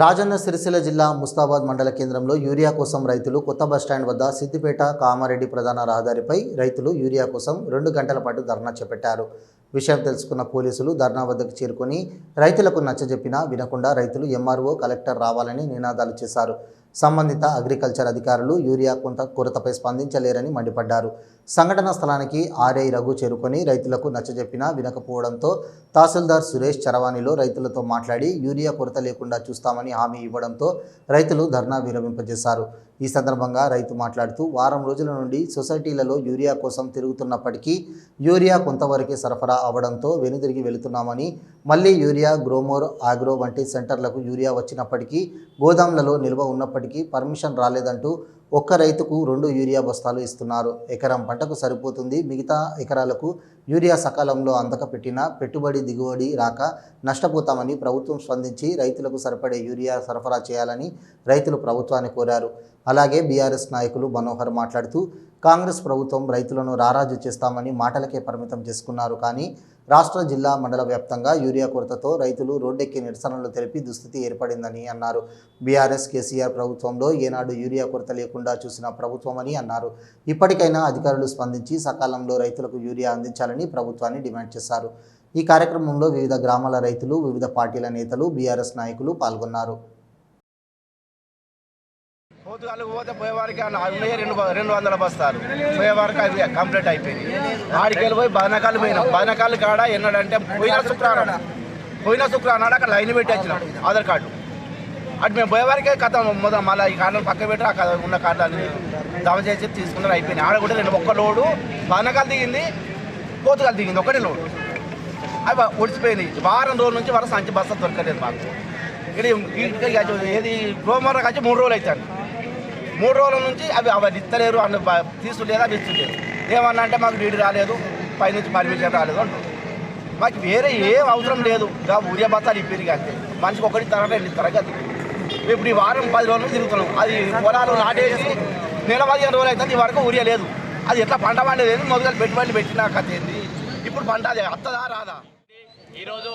రాజన్న సిరిసిల్ల జిల్లా ముస్తాబాద్ మండల కేంద్రంలో యూరియా కోసం రైతులు కొత్త బస్టాండ్ వద్ద సిద్దిపేట కామారెడ్డి ప్రధాన రహదారిపై రైతులు యూరియా కోసం రెండు గంటల పాటు ధర్నా చేపట్టారు. విషయం తెలుసుకున్న పోలీసులు ధర్నా వద్దకు చేరుకొని రైతులకు నచ్చజెప్పినా వినకుండా రైతులు ఎంఆర్ఓ కలెక్టర్ రావాలని నినాదాలు చేశారు. సంబంధిత అగ్రికల్చర్ అధికారులు యూరియా కొంత కొరతపై స్పందించలేరని మండిపడ్డారు. సంఘటన స్థలానికి ఆర్ఐ రఘు చేరుకొని రైతులకు నచ్చజెప్పినా వినకపోవడంతో తహసీల్దార్ సురేష్ చరవాణిలో రైతులతో మాట్లాడి యూరియా కొరత లేకుండా చూస్తామని హామీ ఇవ్వడంతో రైతులు ధర్నా విరమింపజేశారు. ఈ సందర్భంగా రైతు మాట్లాడుతూ వారం రోజుల నుండి సొసైటీలలో యూరియా కోసం తిరుగుతున్నప్పటికీ యూరియా కొంతవరకే సరఫరా అవడంతో వెనుదిరిగి వెళుతున్నామని మళ్ళీ యూరియా గ్రోమోర్ ఆగ్రో వంటి సెంటర్లకు యూరియా వచ్చినప్పటికీ గోదాంలలో నిల్వ ఉన్నప్పటికీ పర్మిషన్ రాలేదంటూ ఒక్క రైతుకు రెండు యూరియా బస్తాలు ఇస్తున్నారు. ఎకరం పంటకు సరిపోతుంది. మిగతా ఎకరాలకు యూరియా సకాలంలో అందక పెట్టినా పెట్టుబడి దిగుబడి రాక నష్టపోతామని ప్రభుత్వం స్పందించి రైతులకు సరిపడే యూరియా సరఫరా చేయాలని రైతులు ప్రభుత్వాన్ని కోరారు. అలాగే బీఆర్ఎస్ నాయకులు మనోహర్ మాట్లాడుతూ కాంగ్రెస్ ప్రభుత్వం రైతులను రారాజు చేస్తామని మాటలకే పరిమితం చేసుకున్నారు. కానీ రాష్ట్ర జిల్లా మండల వ్యాప్తంగా యూరియా కొరతతో రైతులు రోడ్డెక్కి నిరసనలు తెలిపి దుస్థితి ఏర్పడిందని అన్నారు. బీఆర్ఎస్ కేసీఆర్ ప్రభుత్వంలో ఏనాడు యూరియా కొరత లేకుండా చూసిన ప్రభుత్వమని అన్నారు. ఇప్పటికైనా అధికారులు స్పందించి సకాలంలో రైతులకు యూరియా అందించాలని ప్రభుత్వాన్ని డిమాండ్ చేశారు. ఈ కార్యక్రమంలో వివిధ గ్రామాల రైతులు వివిధ పార్టీల నేతలు బీఆర్ఎస్ నాయకులు పాల్గొన్నారు. పోతుగాలకు పోతే పోయేవారికి ఉన్నాయి రెండు రెండు వందల బస్తాలు. పోయేవారికి అవి కంప్లీట్ అయిపోయింది ఆడికి వెళ్ళిపోయి బదనకాలు పోయినాం. బదనకాలు కాడ ఎన్నడంటే పోయిన శుక్రవారం పోయిన శుక్రవారం నాడు అక్కడ లైన్ పెట్టి వచ్చినాం ఆధార్ కార్డు. అటు మేము పోయేవారికే కథ మొదలు మళ్ళీ ఈ కార్డులు పక్క పెట్టి ఆ కథ ఉన్న కార్డు అన్ని జమ చేసి తీసుకున్నారు అయిపోయింది ఆడ కూడా రెండు ఒక్క లోడు బదనకాలు దిగింది పోతుగాలు దిగింది ఒకటే లోడు. అవి ఒడిచిపోయింది వారం రోజుల నుంచి వరకు సంచి బస్తా దొరకలేదు మాకు. ఇక్కడ ఇంటికి ఏది గోమర్ర వచ్చి మూడు రోజులు అవుతాను మూడు రోజుల నుంచి అవి అవి ఇస్తలేరు అన్న తీసులేదు అవి ఇస్తలేరు ఏమన్నా అంటే మాకు నీడు రాలేదు పైనుంచి పర్మిషన్ రాలేదు అంటారు. మాకు వేరే ఏం అవసరం లేదు. ఇంకా ఊరియా బత్తాలు ఇప్పేది అంతే. మనిషికి ఒకటి తరగతి రెండు తరగతి ఇప్పుడు ఈ వారం పది రోజులు తిరుగుతున్నాం. అది పొలాలు నాటేసి నెల పదిహేను రోజులు అవుతుంది ఈ వరకు ఊరియా లేదు అది ఎట్లా పంట పండేది మొదలు పెట్టుబడులు పెట్టినా కథ ఏంది ఇప్పుడు పంట అది అత్తదా రాదా? ఈరోజు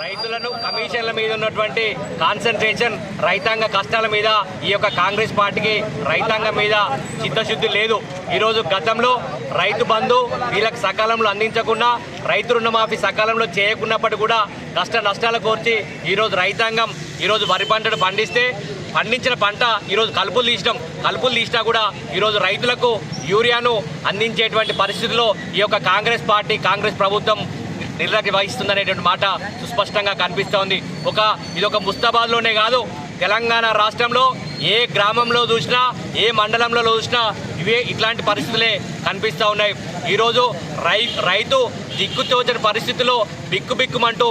రైతులను కమిషన్ల మీద ఉన్నటువంటి కాన్సన్ట్రేషన్ రైతాంగ కష్టాల మీద ఈ యొక్క కాంగ్రెస్ పార్టీకి రైతాంగం మీద చిత్తశుద్ధి లేదు. ఈరోజు గతంలో రైతు బంధు వీళ్ళకి సకాలంలో అందించకుండా రైతు రుణమాఫీ సకాలంలో చేయకున్నప్పటికీ కూడా కష్ట నష్టాలు కోర్చి ఈరోజు రైతాంగం ఈరోజు వరి పంటను పండిస్తే పండించిన పంట ఈరోజు కలుపులు తీసినాం. కలుపులు తీసినా కూడా ఈరోజు రైతులకు యూరియాను అందించేటువంటి పరిస్థితిలో ఈ యొక్క కాంగ్రెస్ పార్టీ కాంగ్రెస్ ప్రభుత్వం నిర్లక్ష్య వహిస్తుందనేటువంటి మాట సుస్పష్టంగా కనిపిస్తూ ఉంది ఒక ఇది ఒక ముస్తాబాద్లోనే కాదు తెలంగాణ రాష్ట్రంలో ఏ గ్రామంలో చూసినా ఏ మండలంలో చూసినా ఇవే ఇట్లాంటి పరిస్థితులే కనిపిస్తూ ఉన్నాయి. ఈరోజు రై రైతు దిక్కుతోచని పరిస్థితుల్లో బిక్కు బిక్కుమంటూ